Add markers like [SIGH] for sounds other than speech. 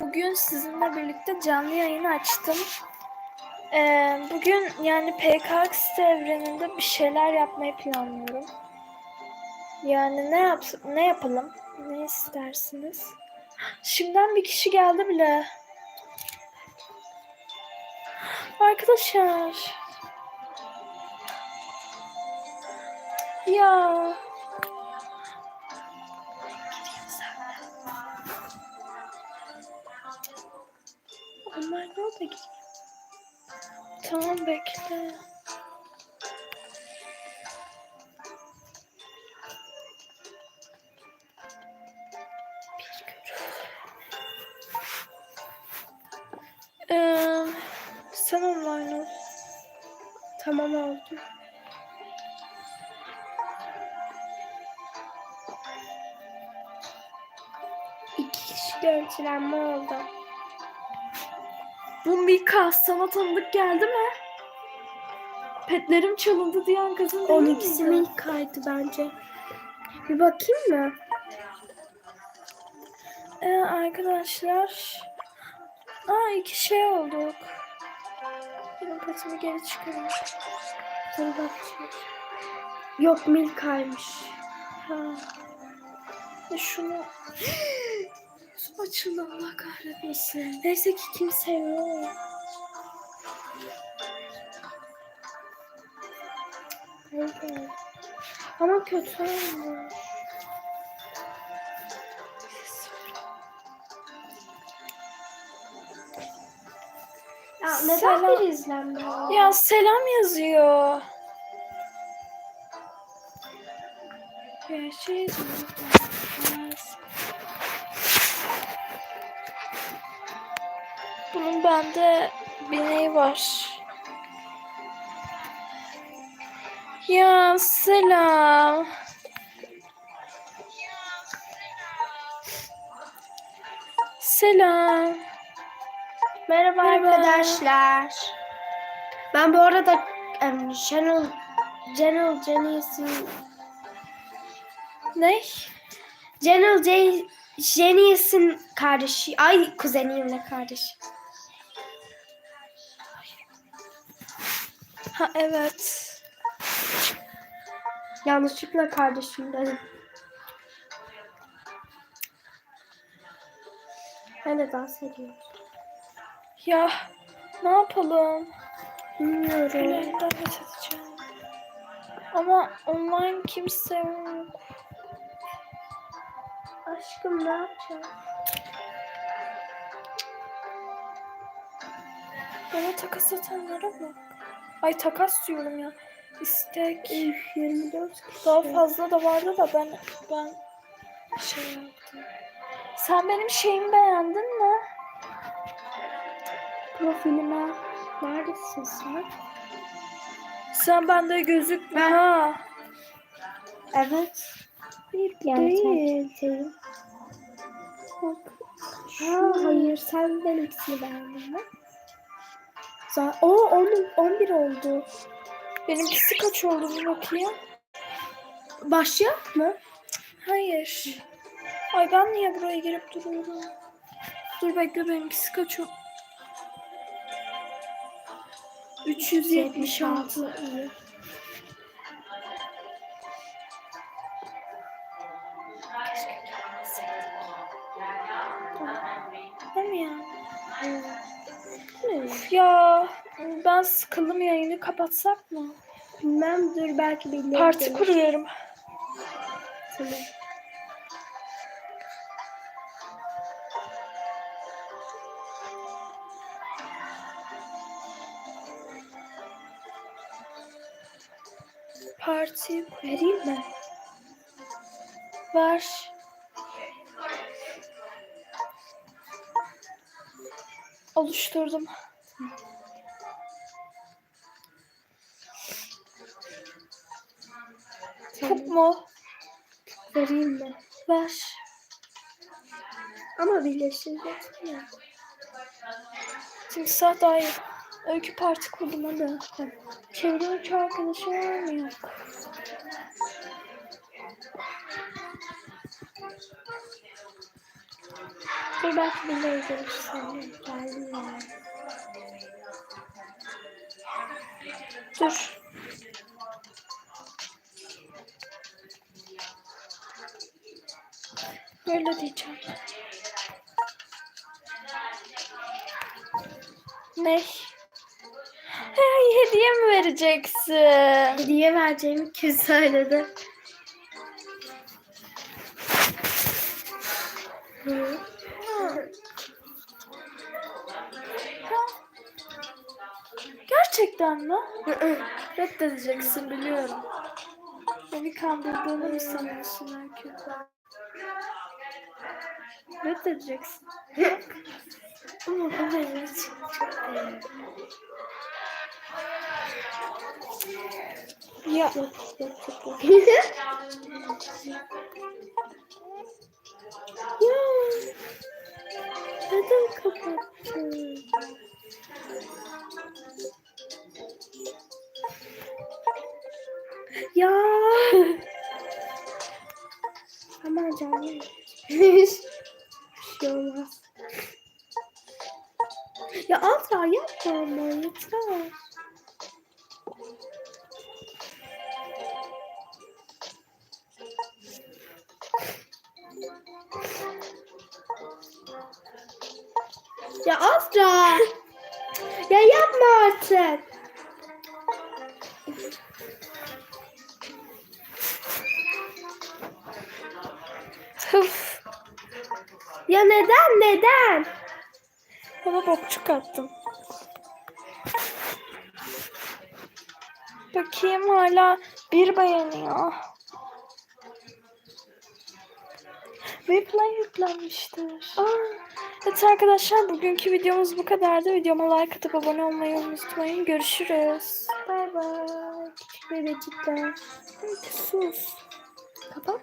Bugün sizinle birlikte canlı yayın açtım. Ee, bugün yani PKX evreninde bir şeyler yapmayı planlıyorum. Yani ne yap ne yapalım? Ne istersiniz? Şimdiden bir kişi geldi bile. Arkadaşlar. Ya. Ne oldu ki? Tamam bekle. Ee, sen online ol. Tamam oldu. İki kişi görüntülenme oldu. Bu Mika sana tanıdık geldi mi? Petlerim çalındı diyen kızın değil Onun miydi? ikisi mi kaydı bence? Bir bakayım mı? Ee, arkadaşlar. Aa iki şey olduk. Benim petimi geri çıkarayım. Dur bakayım. Yok Milka'ymış. Ha. Şunu... Açıldı Allah kahretmesin. Neyse ki kimse yok. Evet. Ama kötü olmuş. Ya neden Selam. bir izlenme? Ya selam yazıyor. Ya Bunun bende bineği var. Ya selam. Selam. Merhaba, Merhaba. arkadaşlar. Ben bu arada em, Channel Channel Genius'in Ne? Channel Genius'in kardeşi. Ay kuzeniyim de kardeşi. Ha evet. Yanlışlıkla kardeşim dedim. Ben de dans ediyorum. Ya ne yapalım? Bilmiyorum. Elinden geçeceğim. Ama online kimse yok. Aşkım ne yapacağız? Bana takas atanlara bak. Ay takas diyorum ya. İstek. Üf, 24 kişi. Daha fazla da vardı da ben ben şey yaptım. Sen benim şeyimi beğendin mi? Profilime. Neredesin sen? Sen bende gözükme ha. Evet. Bir Yani değil. takipteyim. Bak. Ha, hayır sen benimkisini beğendin mi? O 10, 11 oldu. Benimkisi kaç oldu bir bakayım. Başlayak mı? Hayır. Ay ben niye buraya girip duruyorum? Dur bekle benimkisi kaç oldu? 376. iyi. Değil mi ya? Üf ya ben sıkıldım yayını kapatsak mı? Bilmem dur belki birileri Parti gelir. kuruyorum. Tamam. Parti Vereyim mi? ver. Oluşturdum. Kup mu? Vereyim mi? Ver. Ama birleşecek ya. Timsah daha iyi. Öykü parti kurdum hadi. Çevrede hiç arkadaşı var mı yok? Dur belki gelir sana. Geldim ya. Dur. Böyle diyeceğim. Ne? Hey, hediye mi vereceksin? Hediye vereceğimi kim söyledi? Hı. Gerçekten mi? [LAUGHS] Reddedeceksin biliyorum. Beni kandırdığını mı sanıyorsun herkese? Reddedeceksin. Ama bu benim değerli. Ya ya. Neden kapattın? Ya. Ama canım. Ya Azra yapma ama yeter. Ya Azra. ya yapma artık. Ya neden neden? Bana bokçuk attın. Bakayım hala bir beğeniyor. Replay yüklenmiştir. Aa, evet arkadaşlar bugünkü videomuz bu kadardı. Videoma like atıp abone olmayı unutmayın. Görüşürüz. Bay bay. Küçük bebecikler. Sus. Kapat.